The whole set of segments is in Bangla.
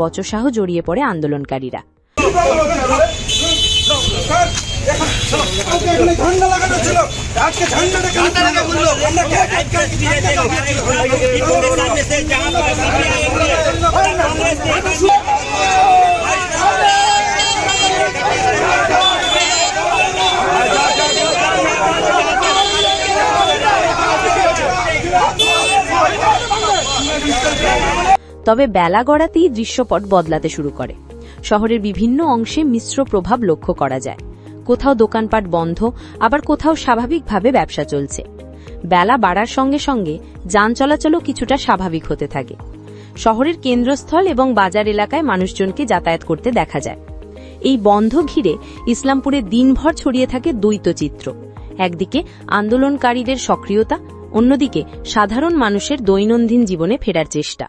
বচসাহ জড়িয়ে পড়ে আন্দোলনকারীরা ছিল আজকে ঝান্ডাটা কেন ঝান্ডা বলল আমরা কে তবে বেলা গড়াতেই দৃশ্যপট বদলাতে শুরু করে। শহরের বিভিন্ন অংশে মিশ্র প্রভাব লক্ষ্য করা যায়। কোথাও দোকানপাট বন্ধ, আবার কোথাও স্বাভাবিকভাবে ব্যবসা চলছে। বেলা বাড়ার সঙ্গে সঙ্গে যান চলাচলও কিছুটা স্বাভাবিক হতে থাকে। শহরের কেন্দ্রস্থল এবং বাজার এলাকায় মানুষজনকে যাতায়াত করতে দেখা যায়। এই বন্ধ ঘিরে ইসলামপুরে দিনভর ছড়িয়ে থাকে দ্বৈত চিত্র। একদিকে আন্দোলনকারীদের সক্রিয়তা, অন্যদিকে সাধারণ মানুষের দৈনন্দিন জীবনে ফেরার চেষ্টা।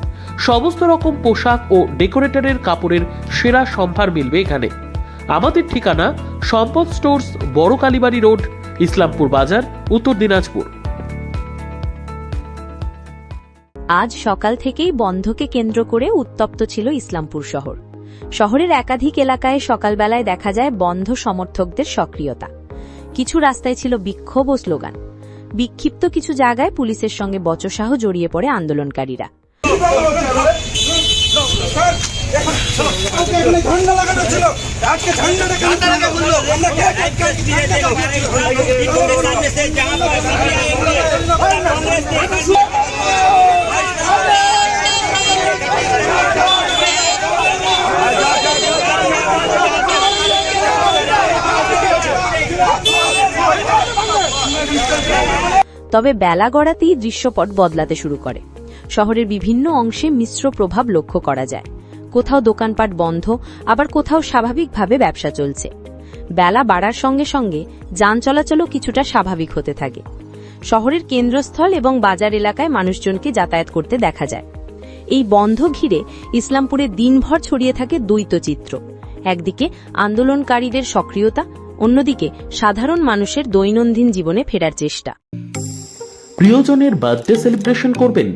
সমস্ত রকম পোশাক ও ডেকোরেটরের কাপড়ের সেরা সম্ভার মিলবে এখানে। আমাদের ঠিকানা সম্পদ স্টোর্স, বড় কালীবাড়ি রোড, ইসলামপুর বাজার, উত্তর দিনাজপুর। আজ সকাল থেকেই বন্ধকে কেন্দ্র করে উত্তপ্ত ছিল ইসলামপুর শহর। শহরের একাধিক এলাকায় সকালবেলায় দেখা যায় বন্ধ সমর্থকদের সক্রিয়তা। কিছু রাস্তায় ছিল বিক্ষোভ ও স্লোগান। বিক্ষিপ্ত কিছু জায়গায় পুলিশের সঙ্গে বচসাহ জড়িয়ে পড়ে আন্দোলনকারীরা। তবে বেলা গড়াতেই দৃশ্যপট বদলাতে শুরু করে। শহরের বিভিন্ন অংশে মিশ্র প্রভাব লক্ষ্য করা যায়। কোথাও দোকানপাট বন্ধ, আবার কোথাও স্বাভাবিকভাবে ব্যবসা চলছে। বেলা বাড়ার সঙ্গে সঙ্গে যান চলাচলও কিছুটা স্বাভাবিক হতে থাকে। শহরের কেন্দ্রস্থল এবং বাজার এলাকায় মানুষজনকে যাতায়াত করতে দেখা যায়। এই বন্ধ ঘিরে ইসলামপুরে দিনভর ছড়িয়ে থাকে দ্বৈত চিত্র। একদিকে আন্দোলনকারীদের সক্রিয়তা, অন্যদিকে সাধারণ মানুষের দৈনন্দিন জীবনে ফেরার চেষ্টা। প্রিয়জনের বার্থডে সেলিব্রেশন করবেন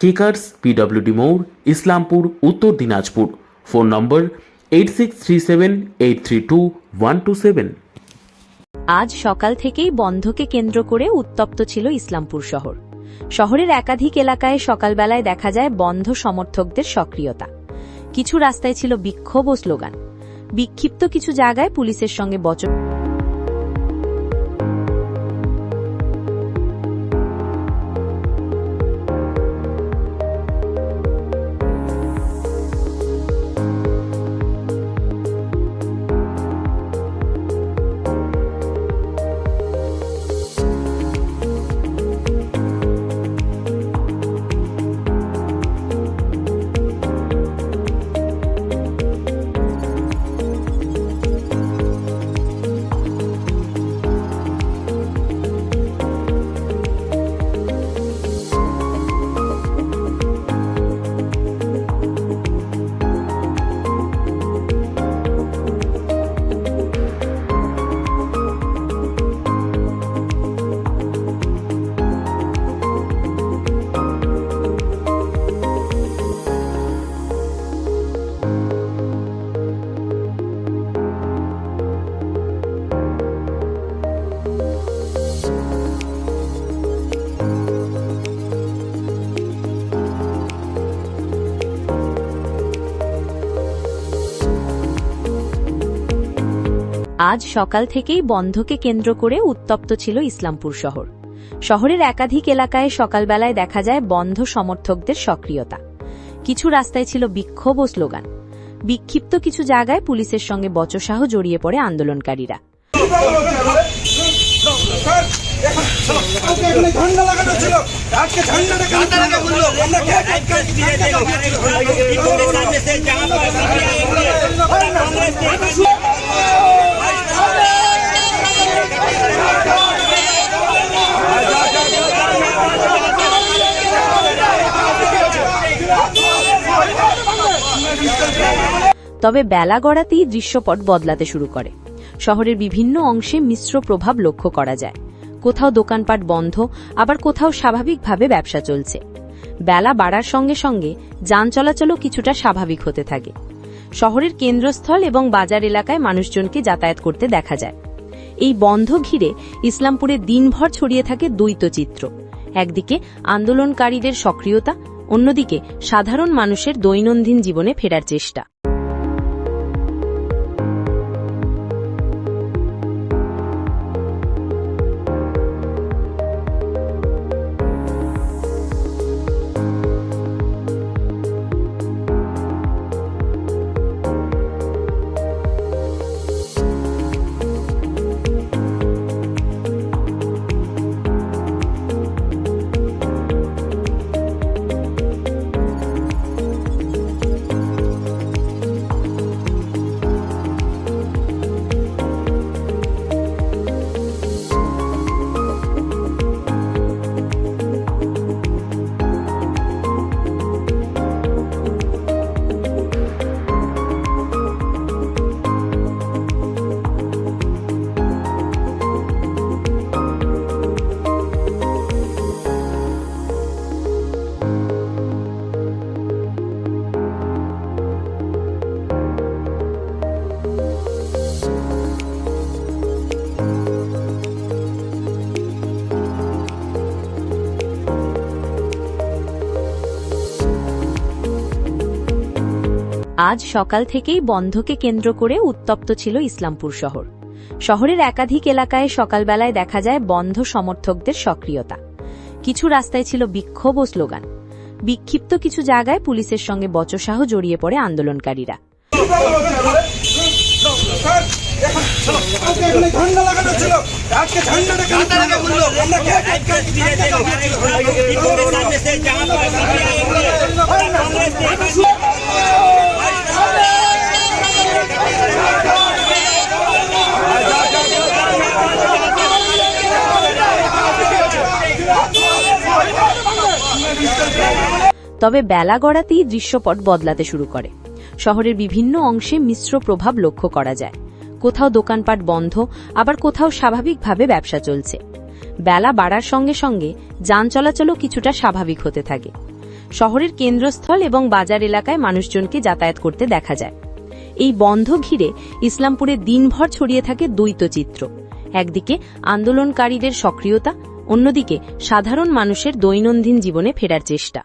কেকার্স পিডব্লিউডি মোড় Islampur Uttar Dinajpur phone number eight six three seven eight three two one two seven আজ সকাল থেকেই বন্ধকে কেন্দ্র করে উত্তপ্ত ছিল ইসলামপুর শহর। শহরের একাধিক এলাকায় সকালবেলায় দেখা যায় বন্ধ সমর্থকদের সক্রিয়তা। কিছু রাস্তায় ছিল বিক্ষোভ ও স্লোগান। বিক্ষিপ্ত কিছু জায়গায় পুলিশের সঙ্গে বচ আজ সকাল থেকেই বন্ধকে কেন্দ্র করে উত্তপ্ত ছিল ইসলামপুর শহর শহরের একাধিক এলাকায় সকালবেলায় দেখা যায় বন্ধ সমর্থকদের সক্রিয়তা কিছু রাস্তায় ছিল বিক্ষোভ ও স্লোগান বিক্ষিপ্ত কিছু জায়গায় পুলিশের সঙ্গে বচসাহ জড়িয়ে পড়ে আন্দোলনকারীরা ছিল আজকে ঝান্ডাটাকে ঝান্ডাটাকে বলল আমরা কে তবে বেলা গড়াতেই দৃশ্যপট বদলাতে শুরু করে। শহরের বিভিন্ন অংশে মিশ্র প্রভাব লক্ষ্য করা যায়। কোথাও দোকানপাট বন্ধ, আবার কোথাও স্বাভাবিকভাবে ব্যবসা চলছে। বেলা বাড়ার সঙ্গে সঙ্গে যান চলাচলও কিছুটা স্বাভাবিক হতে থাকে। শহরের কেন্দ্রস্থল এবং বাজার এলাকায় মানুষজনকে যাতায়াত করতে দেখা যায়। এই বন্ধ ঘিরে ইসলামপুরে দিনভর ছড়িয়ে থাকে দ্বৈত চিত্র। একদিকে আন্দোলনকারীদের সক্রিয়তা, অন্যদিকে সাধারণ মানুষের দৈনন্দিন জীবনে ফেরার চেষ্টা। আজ সকাল থেকেই বন্ধকে কেন্দ্র করে উত্তপ্ত ছিল ইসলামপুর শহর। শহরের একাধিক এলাকায় সকালবেলায় দেখা যায় বন্ধ সমর্থকদের সক্রিয়তা। কিছু রাস্তায় ছিল বিক্ষোভ ও স্লোগান। বিক্ষিপ্ত কিছু জায়গায় পুলিশের সঙ্গে বচসাহ জড়িয়ে পড়ে আন্দোলনকারীরা। ঝান্ডা লাগানো ছিল আজকে ঝান্ডাটাকে ঝান্ডাটাকে বলল আমরা কে তবে বেলা গড়াতেই দৃশ্যপট বদলাতে শুরু করে। শহরের বিভিন্ন অংশে মিশ্র প্রভাব লক্ষ্য করা যায়। কোথাও দোকানপাট বন্ধ, আবার কোথাও স্বাভাবিকভাবে ব্যবসা চলছে। বেলা বাড়ার সঙ্গে সঙ্গে যান চলাচলও কিছুটা স্বাভাবিক হতে থাকে। শহরের কেন্দ্রস্থল এবং বাজার এলাকায় মানুষজনকে যাতায়াত করতে দেখা যায়। এই বন্ধ ঘিরে ইসলামপুরে দিনভর ছড়িয়ে থাকে দ্বৈত চিত্র। একদিকে আন্দোলনকারীদের সক্রিয়তা, অন্যদিকে সাধারণ মানুষের দৈনন্দিন জীবনে ফেরার চেষ্টা।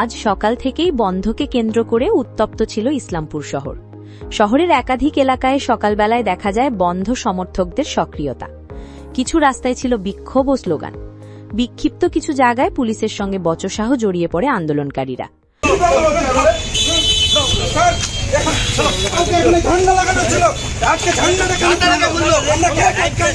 আজ সকাল থেকেই বন্ধকে কেন্দ্র করে উত্তপ্ত ছিল ইসলামপুর শহর। শহরের একাধিক এলাকায় সকালবেলায় দেখা যায় বন্ধ সমর্থকদের সক্রিয়তা। কিছু রাস্তায় ছিল বিক্ষোভ ও স্লোগান। বিক্ষিপ্ত কিছু জায়গায় পুলিশের সঙ্গে বচসাহ জড়িয়ে পড়ে আন্দোলনকারীরা লাগানো ছিল আজকে ঝান্ডাটা কেন ঝান্ডা বলল আমরা কে কে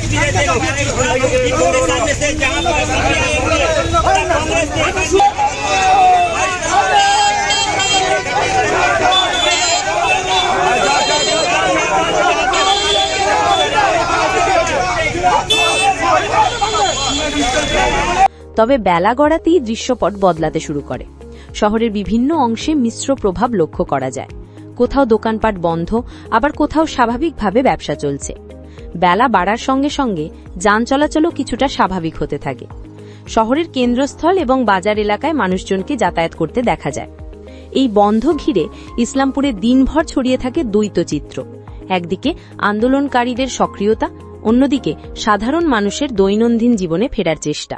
তবে বেলা গড়াতেই দৃশ্যপট বদলাতে শুরু করে। শহরের বিভিন্ন অংশে মিশ্র প্রভাব লক্ষ্য করা যায়। কোথাও দোকানপাট বন্ধ, আবার কোথাও স্বাভাবিকভাবে ব্যবসা চলছে। বেলা বাড়ার সঙ্গে সঙ্গে যান চলাচলও কিছুটা স্বাভাবিক হতে থাকে। শহরের কেন্দ্রস্থল এবং বাজার এলাকায় মানুষজনকে যাতায়াত করতে দেখা যায়। এই বন্ধ ঘিরে ইসলামপুরে দিনভর ছড়িয়ে থাকে দ্বৈত চিত্র। একদিকে আন্দোলনকারীদের সক্রিয়তা, অন্যদিকে সাধারণ মানুষের দৈনন্দিন জীবনে ফেরার চেষ্টা।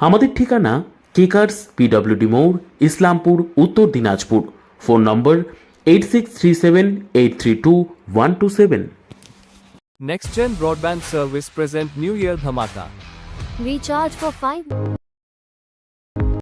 আমাদের ঠিকানা কেকার্স পিডব্লিউডি মোড় Islampur Uttar Dinajpur phone number eight six three seven eight three two one two seven Next Gen Broadband Service present New Year Dhamaka. Recharge for 5